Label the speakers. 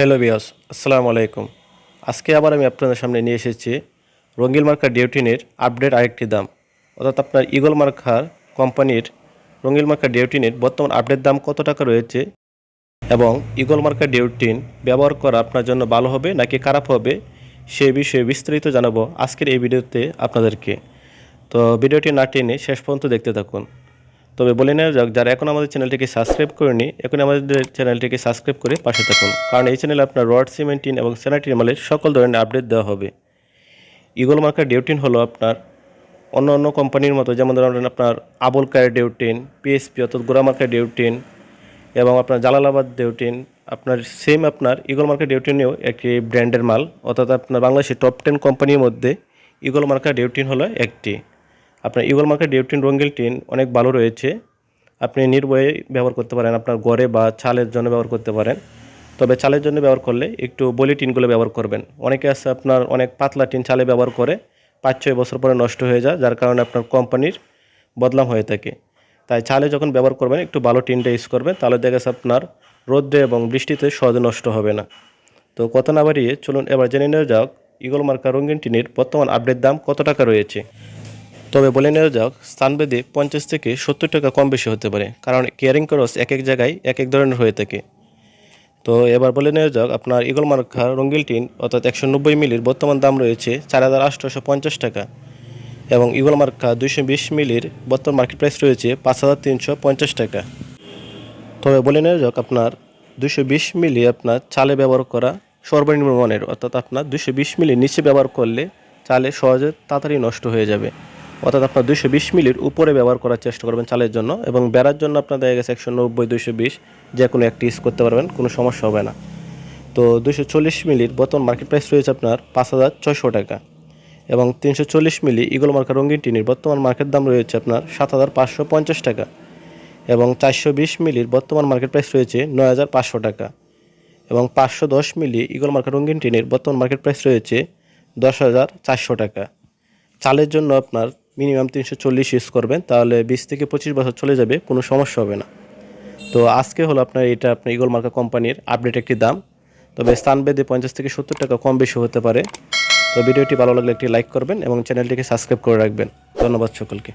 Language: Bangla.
Speaker 1: হ্যালো বিয়াস আসসালামু আলাইকুম। আজকে আবার আমি আপনাদের সামনে নিয়ে এসেছি রঙ্গিল মার্কা ডিউটিনের আপডেট আরেকটি দাম। অর্থাৎ আপনার ইগল মার্কার কোম্পানির রঙ্গিল মার্কা ডিউটিনের বর্তমান আপডেট দাম কত টাকা রয়েছে এবং ইগল মার্কা ডিউটিন ব্যবহার করা আপনার জন্য ভালো হবে নাকি খারাপ হবে সে বিষয়ে বিস্তারিত জানাব আজকের এই ভিডিওতে আপনাদেরকে। তো ভিডিওটি না টেনে শেষ পর্যন্ত দেখতে থাকুন। তবে বলে নেওয়া যাক, যারা এখন আমাদের চ্যানেলটিকে সাবস্ক্রাইব করেনি এখন আমাদের চ্যানেলটিকে সাবস্ক্রাইব করে পাশে থাকুন। কারণ এই চ্যানেলে আপনার রড সিমেন্টিন এবং স্যানিটারি মালের সকল ধরনের আপডেট দেওয়া হবে। ইগল মার্কার ডিউটিন হলো আপনার অন্য অন্য কোম্পানির মতো, যেমন ধরেন আপনার আবুল কায়ের ডিউটিন পিএসপি অর্থাৎ গোড়া মার্কার ডিউটিন এবং আপনার জালালাবাদ ডিউটিন আপনার সেম আপনার ইগল মার্কার ডিউটিনেও একটি ব্র্যান্ডের মাল, অর্থাৎ আপনার বাংলাদেশের টপ টেন কোম্পানির মধ্যে ইগল মার্কার ডিউটিন হলো একটি। আপনার ইগল মার্কার ডিউটিন রঙ্গিল টিন অনেক ভালো রয়েছে। আপনি নির্ভয়ে ব্যবহার করতে পারেন, আপনার গড়ে বা চালের জন্য ব্যবহার করতে পারেন। তবে চালের জন্য ব্যবহার করলে একটু বলি টিনগুলো ব্যবহার করবেন। অনেকে আছে আপনার অনেক পাতলা টিন চালে ব্যবহার করে, পাঁচ ছয় বছর পরে নষ্ট হয়ে যায়, যার কারণে আপনার কোম্পানির বদলাম হয়ে থাকে। তাই চালে যখন ব্যবহার করবেন, একটু ভালো টিনটা ইউজ করবেন, তাহলে দেখা যাচ্ছে আপনার রোদ্রে এবং বৃষ্টিতে সহজে নষ্ট হবে না। তো কথা না বাড়িয়ে চলুন এবার জেনে নেওয়া যাক ইগল মার্কা রঙিন টিনের বর্তমান আপডেট দাম কত টাকা রয়েছে? তবে বলে নেওয়া যাক স্থানভেদে পঞ্চাশ থেকে সত্তর টাকা কম বেশি হতে পারে, কারণ কেয়ারিং খরচ এক এক জায়গায় এক এক ধরনের হয়ে থাকে। তো এবার বলে নেওয়া যাক, আপনার ইগল মার্কা রঙ্গিল টিন, অর্থাৎ একশো নব্বই মিলির বর্তমান দাম রয়েছে চার হাজার আটশোশো পঞ্চাশ টাকা এবং ইগল মার্কা দুইশো বিশ মিলির বর্তমান মার্কেট প্রাইস রয়েছে পাঁচ হাজার তিনশো পঞ্চাশ টাকা। তবে বলে নেওয়া যাক, আপনার দুশো বিশ মিলি আপনার চালে ব্যবহার করা সর্বনিম্ন মানের, অর্থাৎ আপনার দুশো বিশ মিলির নিচে ব্যবহার করলে চালে সহজে তাড়াতাড়ি নষ্ট হয়ে যাবে। অর্থাৎ আপনার দুশো বিশ মিলির উপরে ব্যবহার করার চেষ্টা করবেন চালের জন্য এবং বেড়ার জন্য আপনার দেখা গেছে একশো নব্বই দুশো বিশ, যে কোনো একটি ইউজ করতে পারবেন, কোনো সমস্যা হবে না। তো দুশো চল্লিশ মিলির বর্তমান মার্কেট প্রাইস রয়েছে আপনার পাঁচ হাজার ছয়শো টাকা এবং তিনশো চল্লিশ মিলি ইগল মার্কা রঙিন টিনির বর্তমান মার্কেট দাম রয়েছে আপনার সাত হাজার পাঁচশো পঞ্চাশ টাকা এবং চারশো বিশ মিলির বর্তমান মার্কেট প্রাইস রয়েছে নয় হাজার পাঁচশো টাকা এবং পাঁচশো দশ মিলি ইগল মার্কা রঙিন টিনের বর্তমান মার্কেট প্রাইস রয়েছে দশ হাজার চারশো টাকা। চালের জন্য আপনার মিনিমাম তিনশো চল্লিশ ইউজ করবেন, তাহলে বিশ থেকে পঁচিশ বছর চলে যাবে, কোনো সমস্যা হবে না। তো আজকে হলো আপনার এটা আপনার ইগল মার্কা কোম্পানির আপডেট একটি দাম। তবে স্থানভেদে পঞ্চাশ থেকে সত্তর টাকা কম বেশি হতে পারে। তো ভিডিওটি ভালো লাগলে একটি লাইক করবেন এবং চ্যানেলটিকে সাবস্ক্রাইব করে রাখবেন। ধন্যবাদ সকলকে।